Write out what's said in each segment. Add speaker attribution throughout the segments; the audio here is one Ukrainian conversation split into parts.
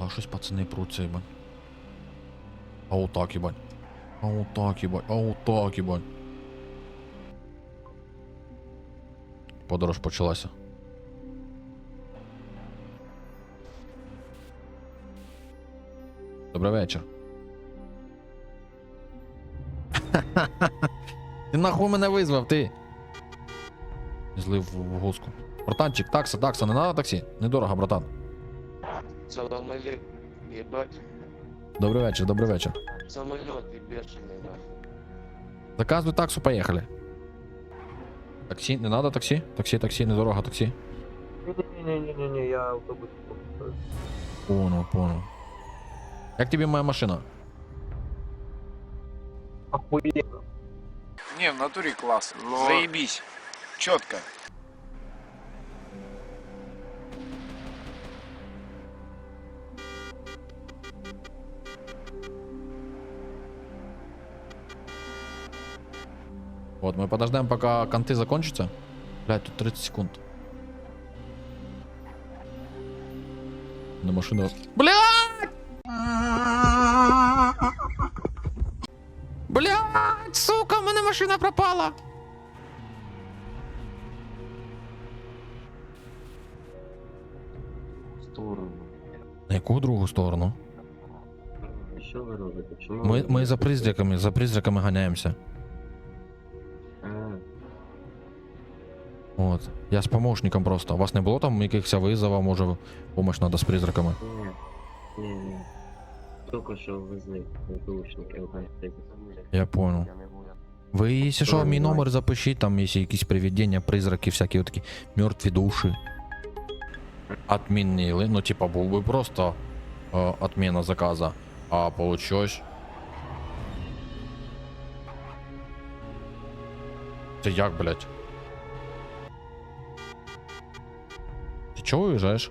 Speaker 1: А щось пацани пруться, їбать. А отак, їбать. А отак, їбать. А отак, їбать. Подорож почалася. Добрий вечір. Ти нахуй мене визвав, ти. Злив в гуску. Братанчик, такса, такса, не надо таксі? Недорого, братан.
Speaker 2: Салам алейкум, ебать.
Speaker 1: Добрий вечір, добрий вечір.
Speaker 2: Самолет ты бешеный, нахуй.
Speaker 1: Заказуй таксу, поїхали. Таксі, не надо таксі? Таксі, таксі, недорого таксі.
Speaker 3: Не-не-не-не-не, я автобус покупаю.
Speaker 1: Понял, понял. Як тобі моя машина?
Speaker 3: Охуенно.
Speaker 4: Не, в натуре класс.
Speaker 3: Но-
Speaker 4: Заебись. Четко.
Speaker 1: Вот, мы подождем, пока конты закончатся. Блядь, тут 30 секунд. На машину. Блядь! Блядь, сука, у мене машина пропала.
Speaker 3: Сторону.
Speaker 1: На яку другу сторону?
Speaker 3: Що ви робите? Чому?
Speaker 1: Ми,
Speaker 3: ви-
Speaker 1: ми за призраками, за призраками ганяємося. От. Я з помощником просто. У вас не було там якихось визовів, може, помощь надо з призраками?
Speaker 3: ні, ні, ні. Тільки що везли ВПУшники, знаєте.
Speaker 1: Я понял. Ви, якщо що, мій номер запишіть, там, якщо якісь привидення, призраки, всякі такі мертві душі. Отмінили. Ну, типа, був би просто е, отміна заказа. А получилось. Це як, блядь? Чого уїжджаєш?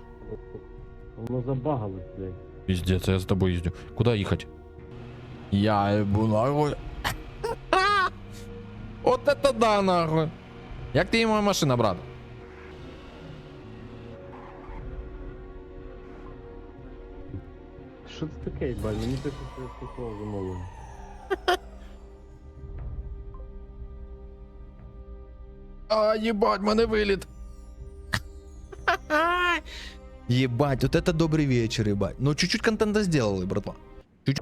Speaker 3: Воно забагалось, блядь.
Speaker 1: Пиздец, я за тобой ездю. Куда ехать? Я ебу нахуй. Вот это да, нахуй. Як ти моя машина, брат?
Speaker 3: Що це таке, баль? Мені так що слухав замовлення.
Speaker 1: А, ебать, мене виліт. Ебать, вот это добрый вечер, ебать. Ну, чуть-чуть контента сделали, братва. Чуть...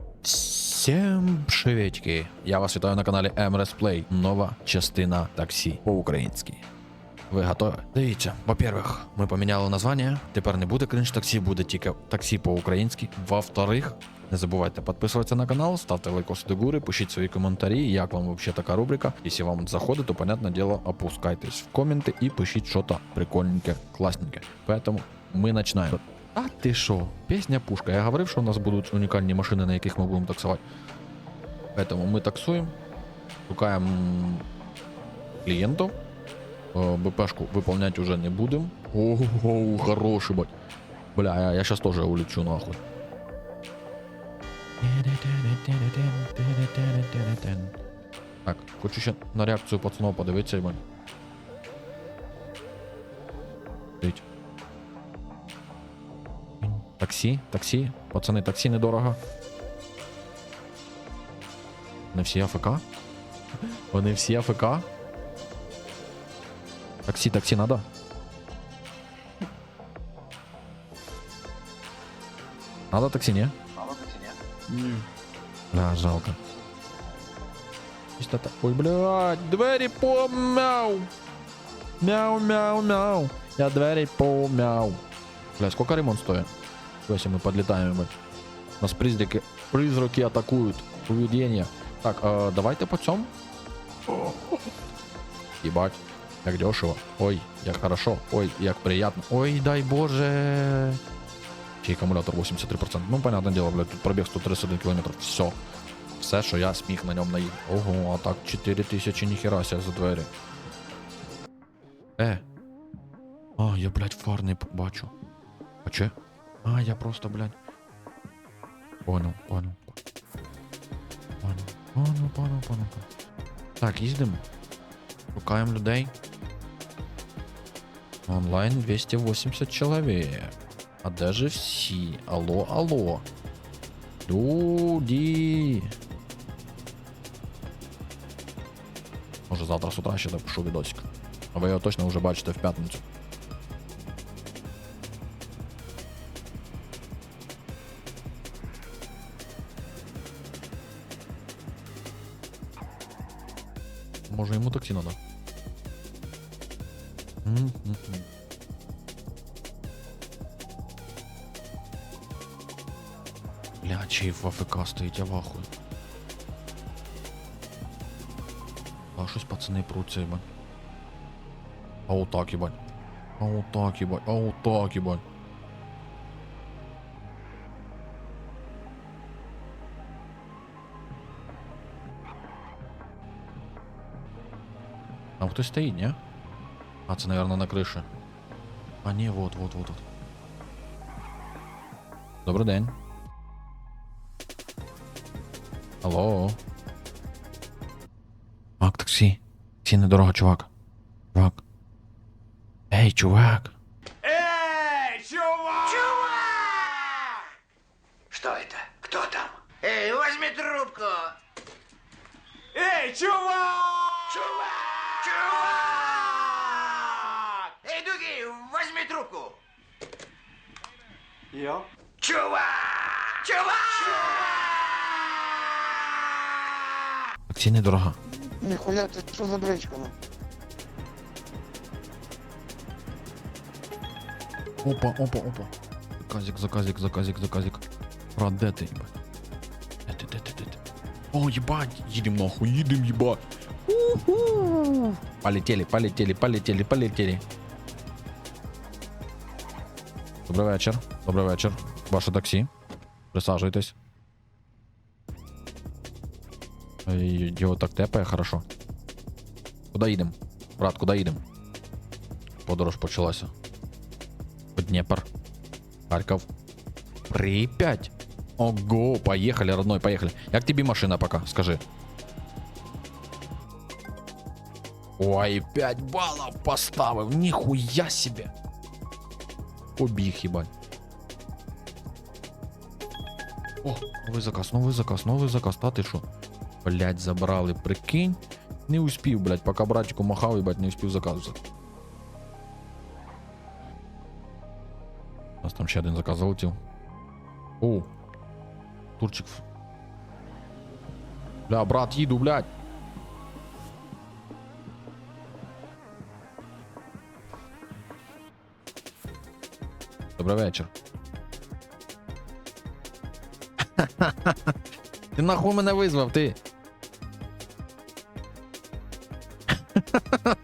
Speaker 1: Всем приветики. Я вас вітаю на каналі MRS Play. Нова частина таксі по-українськи. Ви готові? Дивіться, во-первых, ми поміняли названня. Тепер не буде кринж таксі, буде тільки таксі по-українськи. Во-вторых, не забувайте підписуватися на канал, ставте лайкос до гури, пишіть свої коментарі, як вам вообще така рубрика. Якщо вам заходить, то, понятне діло, опускайтесь в коменти і пишіть щось прикольненьке, класненьке. Поэтому ми починаємо. А ти що? Пісня пушка. Я говорив, що у нас будуть унікальні машини, на яких ми будемо таксувати. Поэтому ми таксуємо, шукаємо клієнтів. Е, БПшку выполнять уже не будем. Ого, хороший бать. Бля, я, я сейчас тоже улечу нахуй. Так, хочу ще на реакцію пацанов подивитися, ебать. Таксі, таксі, пацани, таксі недорого. Не всі АФК? Вони всі АФК? Такси, такси надо? Надо такси, не? Да, жалко. Чисто так. Ой, блядь, двери помяу. Мяу, мяу, мяу. Я двери помяу. Бля, сколько ремонт стоит? Если мы подлетаем. Нас призраки, призраки атакуют. Уведение. Так, э, давайте по. Ебать. Як дешево. Ой, як хорошо. Ой, як приятно. Ой, дай боже. Чий акумулятор 83%. Ну, понятне дело, блядь, тут пробіг 131 км. Все. Все, що я сміг на ньому наїхати. Ого, а так 4000 ніхера ся за двері. Е. А, я, блядь, фар не п- бачу. А че? А, я просто, блядь. Понял, понял. Понял, понял, понял, понял. Так, їздимо. Шукаємо людей. Онлайн 280 человек. А де же всі? Алло, алло. Люди. Може завтра з утра ще допишу відосик. А ви його точно вже бачите в п'ятницю. Може йому таксі надо. Мгм. Бля, чей в АФК стоїть, я в ахуї. А щось пацани пруться, їбать. А отак, їбать. А отак, їбать. А отак, їбать. хтось стоїть, ні? А, це, наверное, на криші. А, ні, вот, вот, вот, вот. Добрий день. Алло. Мак, таксі. Таксі недорого, чувак. Чувак. Ей, чувак.
Speaker 5: Что это? Кто там? Эй, возьми трубку!
Speaker 6: Эй, чувак!
Speaker 5: Чувак! Чувак! Эй, Дуги, возьми трубку!
Speaker 6: Я?
Speaker 5: Чувак! Чувак!
Speaker 1: Таксі недорого.
Speaker 2: Нихуя, ты что за бречка, ну?
Speaker 1: Опа, опа, опа. Заказик, заказик, заказик, заказик. Брат, де ти, їбать? Де ти, де ти, де ти? О, їбать, їдем нахуй, їдем, їбать. Уху. Полетели, полетели, полетели, полетели. Добрий вечір. Добрий вечір. Ваше таксі. Присаджуйтесь. Ой, Його так тепає, хорошо. Куди їдемо? Брат, куди їдемо? Подорож почалася. Днепр. Харьков. Припять. Ого, поехали, родной, поехали. Як тобі машина пока, скажи. Ой, 5 баллов поставив, ніхуя себе. Побіг, їбать. О, новий заказ, новий заказ, новий заказ, та ти що? Блять, забрали, прикинь. Не успів, блять, поки братику махав, їбать, не успів заказ взяти. У нас там ще один заказ залетів. О. Турчик. Бля, брат, їду, блядь. Добрий вечір. Ти нахуй мене визвав, ти?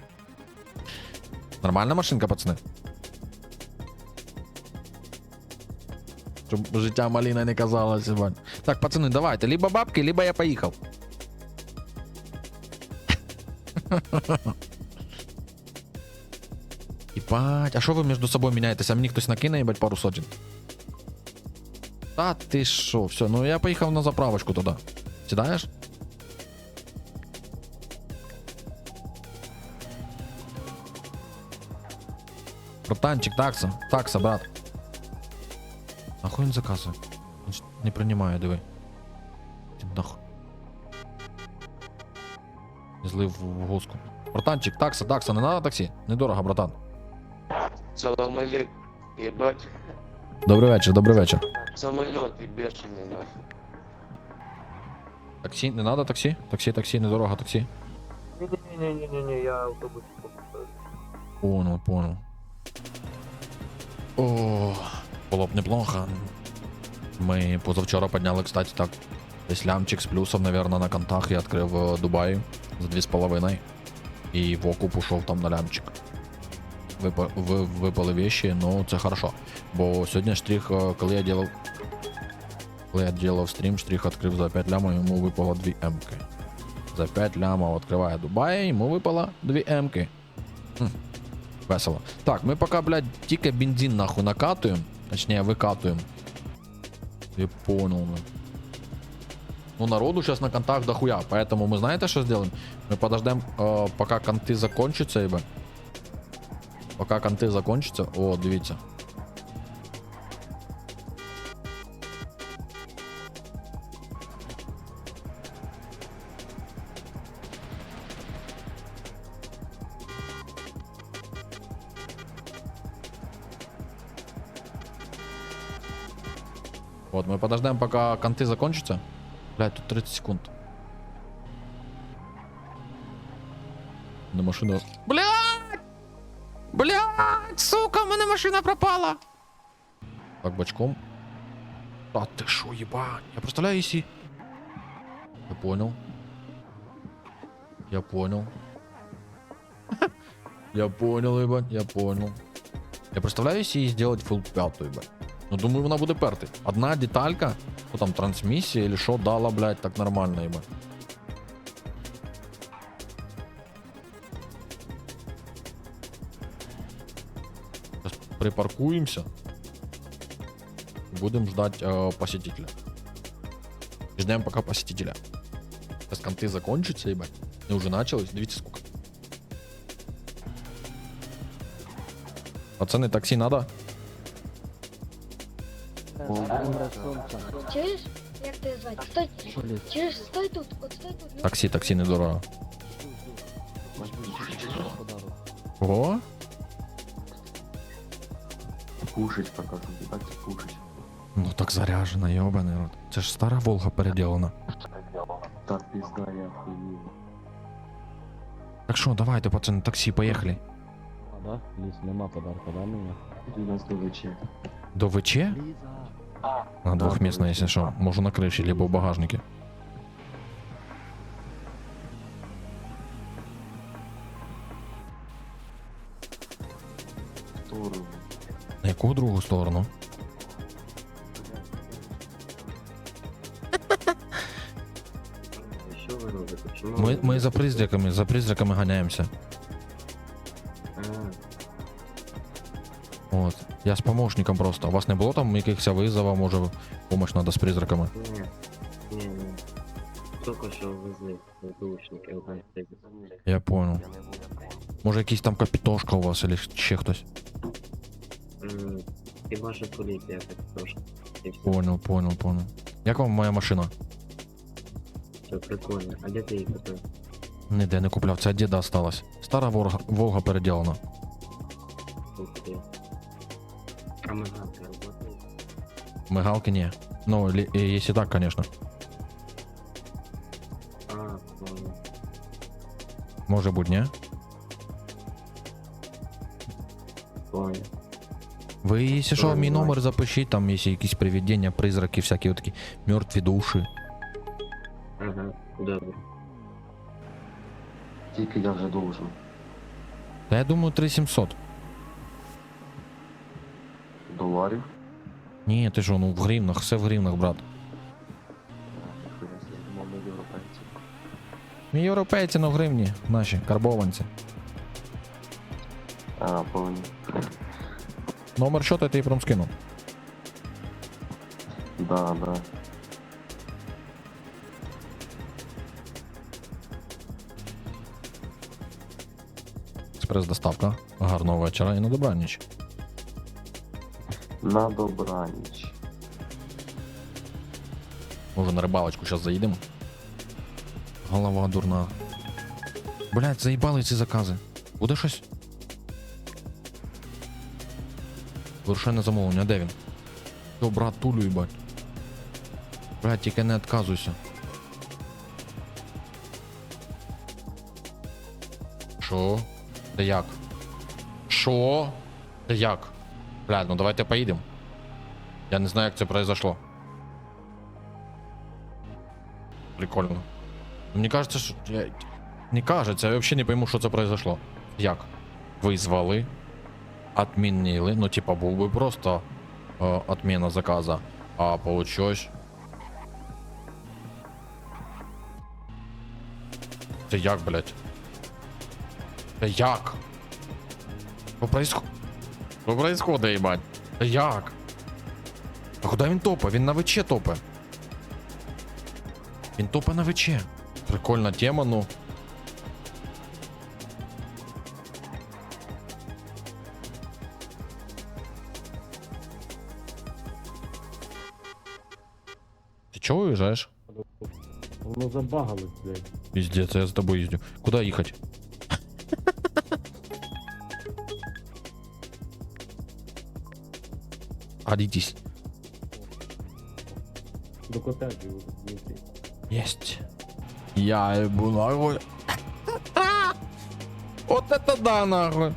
Speaker 1: Нормальна машинка, пацани? Щоб життя маліна не казалось, Іван. Так, пацани, давайте, либо бабки, либо я поїхав. Ебать, а що ви між собою міняєтеся? А мені хтось накине, їбать, пару сотень. Та ти що, все, ну я поїхав на заправочку туди. Сідаєш? Братанчик, такса, такса, брат. Нахуй він заказує? Не приймає, диви. Нахуй. Злив в гуску. Братанчик, такса, такса, не надо таксі? Недорого, братан.
Speaker 2: Салам алейкум, ебать.
Speaker 1: Добрий вечір, добрий вечір.
Speaker 2: Самолет ты бешеный, нахуй.
Speaker 1: Таксі, не надо таксі? Таксі, таксі, недорого таксі.
Speaker 3: Ні-ні-ні-ні-ні, я автобус покупаю.
Speaker 1: Понял, понял. О, було б неплохо. Ми позавчора підняли, кстати, так. Десь лямчик з плюсом, наверное, на контах я відкрив в Дубаї за 2,5. І в окуп ушов там на лямчик Випа, ви, випали вещи, ну це хорошо. Бо сьогодні штрих, е, коли я делав. Коли я делав стрім, штрих відкрив за 5 лямов, йому випало 2 М-ки. За 5 лямов відкриває Дубай, йому випало 2 М-ки. Весело. Так, ми поки, блядь, тільки бензин нахуй накатуємо. Точніше, викатуємо. Я понял, ну. Ну, народу сейчас на контах дохуя, поэтому мы знаете, что сделаем? Мы подождем, э, пока конты закончатся, ебать. Пока конты закончатся. О, дивіться. Вот, мы подождаем, пока конты закончатся. Блять, тут 30 секунд. На машину. Бля! Блядь! Сука, у мене машина пропала! Так, бочком. А ты шо, ебать? Я представляю, если... Я понял. Я понял. Я понял, ебать, я понял. Я представляю, если її сделать full п'яту, ебать. Ну, думаю, вона буде перти. Одна деталька, ну там трансмісія или що дала, блядь, так нормально, ебать. припаркуемся. Будем ждать э, посетителя. Ждем пока посетителя. Сейчас конты закончатся, ебать. И уже началось. Дивіться сколько. Пацаны, такси надо?
Speaker 6: Чуєш? Як тебе звати? Стой. Чуєш, стой тут, от стой тут. Ну,
Speaker 1: Таксі, таксі недорого. Ого?
Speaker 7: Кушать покажу, ебать, кушать.
Speaker 1: Ну так заряжена, ёбаный рот. Це ж стара Волга переделана.
Speaker 7: Так пизда, я охуел.
Speaker 1: Так що, давайте, пацани, таксі, поїхали.
Speaker 8: А, да? Ліс, нема подарка, да, мені?
Speaker 7: У нас ДВЧ.
Speaker 1: До ВЧ? На двухместно, если что. Можу на крыше, либо в багажнике. На яку другу сторону?
Speaker 3: Що ви робите? Чому
Speaker 1: Ми,
Speaker 3: ви-
Speaker 1: ми за призраками, за призраками ганяємося.
Speaker 3: А,
Speaker 1: От. Я з помощником просто. У вас не було там якихось визовів, може, помощь надо з призраками?
Speaker 3: ні. Ні, ні. Тільки що везли ВПУшники, одна
Speaker 1: Я понял. Може якийсь там капітошка у вас, або ще хтось.
Speaker 3: Хіба що поліція так трошки. І все,
Speaker 1: Понял, понял, понял. Як вам моя машина?
Speaker 3: все прикольно. А де ти її купив?
Speaker 1: Ніде не купляв, це діда осталась. Стара Волга, Волга.
Speaker 3: Ух ти. А мигалки роботи?
Speaker 1: Мигалки ні. Ну, э, если так, конечно.
Speaker 3: А, понял.
Speaker 1: Може бути, ні?
Speaker 3: Понял.
Speaker 1: Ви, якщо що, мій номер запишіть, там, якщо якісь привидення, призраки, всякі отакі мертві душі.
Speaker 3: Ага, добре.
Speaker 7: Тільки я вже должен.
Speaker 1: Та я думаю, 3700.
Speaker 7: Доларів.
Speaker 1: Ні, ти що, ну в гривнах, все в гривнах, брат.
Speaker 7: Себе, думав, ми європейці.
Speaker 1: Но в гривні, наші, карбованці.
Speaker 7: А, повинні.
Speaker 1: Номер счета я тобі прям скину.
Speaker 7: Да, да.
Speaker 1: Експрес-доставка. Гарного вечора і на добраніч.
Speaker 7: На добраніч.
Speaker 1: Може на рибалочку зараз заїдемо. Голова дурна. Блять, заїбали ці закази. Буде щось? Вершенне замовлення, де він? Йо, брат, тулю їбать. Блять, тільки не відказуйся. Шо? Та як? Шо? Та як? Блядь, ну давайте поїдемо. Я не знаю, як це произошло. Прикольно. Мне кажется. Я... Не кажется, я вообще не пойму, що це произошло. Як? Визвали, отмінили, ну типа був би просто е, отмена заказа. А получилось... Це як, блядь? Це як? Що происходит? Що происходит, їбать? Це як? А куди він топе? Він на ВЧ топе. Він топе на ВЧ. Прикольна тема, ну. уезжаешь?
Speaker 8: Воно забагалось, блядь.
Speaker 1: Пиздец, я за тобой ездю. Куда ехать? Садитесь.
Speaker 8: До котеджі внутрі.
Speaker 1: Єсть. Я ебу нахуй. От это да нахуй.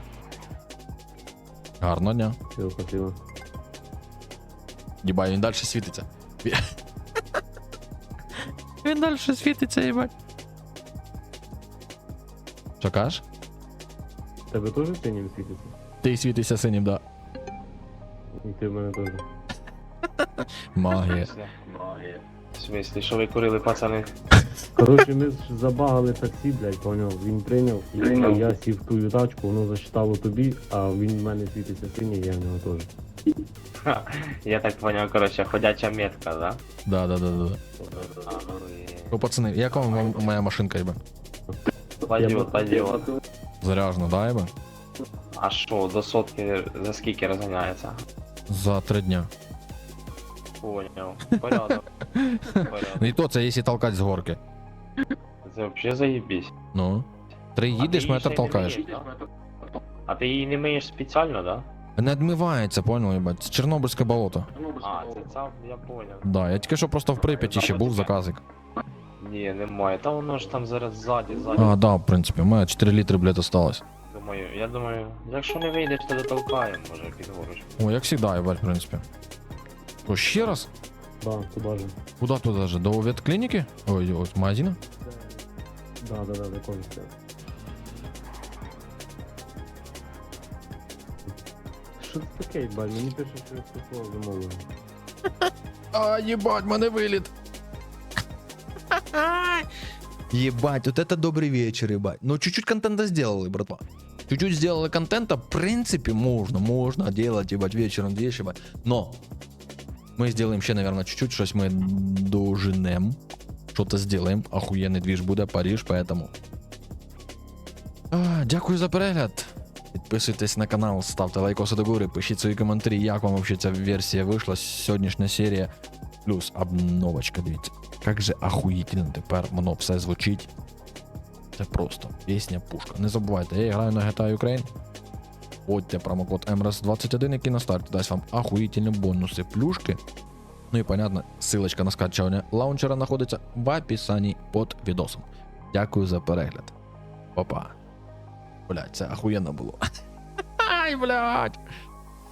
Speaker 1: Гарно дня.
Speaker 8: Все, спасибо.
Speaker 1: Єбай, він далі світиться. Ві- Він далі світиться, їбать. Що кажеш?
Speaker 8: Тебе теж синім світиться?
Speaker 1: Ти світишся синім, да.
Speaker 8: І ти в мене теж.
Speaker 1: Магія. Магія.
Speaker 3: В смислі, що ви курили, пацани?
Speaker 8: Коротше, ми ж забагали таксі, блядь, поняв. Він прийняв, і я сів в тую тачку, воно засчитало тобі, а він в мене світиться синій, я в нього теж.
Speaker 3: Я так поняв, коротше, ходяча метка, да?
Speaker 1: Да, да, да, да.
Speaker 3: Ну
Speaker 1: пацани, як вам моя машинка, їбать?
Speaker 3: Пойдет, пойдет.
Speaker 1: Заряжена, да, їбать?
Speaker 3: А що, до сотки за скільки розганяється?
Speaker 1: За три дня.
Speaker 3: Поняв. Порядок. Порядок.
Speaker 1: Ну і то це якщо толкать з горки.
Speaker 3: Це взагалі заєбісь.
Speaker 1: Ну. Три їдеш, метр толкаєш.
Speaker 3: А ти її не миєш спеціально, да?
Speaker 1: Не відмивається, понял, їбать? Це Чорнобильське болото.
Speaker 3: А, це цап, я поняв.
Speaker 1: Да, я тільки що просто в Прип'яті ще був заказик.
Speaker 3: Ні, немає. Та воно ж там зараз ззаді, ззаді.
Speaker 1: А, да, в принципі, у мене 4 літри, блядь, осталось.
Speaker 3: Думаю, я думаю, якщо не вийдеш, то дотолкаємо, може, під горочку.
Speaker 1: О, як завжди, їбать, в принципі. О, ще раз?
Speaker 8: Да, туди же.
Speaker 1: Куда туди же? До ветклініки? Ой, ось магазина?
Speaker 8: Да, да, да, до конця. Що це таке, їбать? Мені пише, що я слухав замовлення.
Speaker 1: А, ебать, мене виліт. Ебать, вот это добрый вечер, ебать. Ну, чуть-чуть контента сделали, братва. Чуть-чуть сделали контента, в принципе, можно, можно делать, ебать, вечером вещи, ебать. Но мы сделаем ще, наверное, чуть-чуть, щось ми доженем. Что-то сделаем. Охуєнний двіж буде, Париж, поэтому. А, дякую за перегляд. Підписуйтесь на канал, ставте лайкоси до гори, пишіть свої коментарі, як вам вообще ця версія вийшла, сьогоднішня серія. Плюс обновочка, дивіться. Як же ахуїтельно тепер воно все звучить. Це просто пісня пушка. Не забувайте, я граю на GTA Ukraine. Вводьте промокод MRS21, який на старті дасть вам ахуїтельні бонуси плюшки. Ну і понятно, ссылочка на скачування лаунчера знаходиться в описанні під відосом. Дякую за перегляд. Па-па. Блять, це ахуєнно було. Ай, блядь.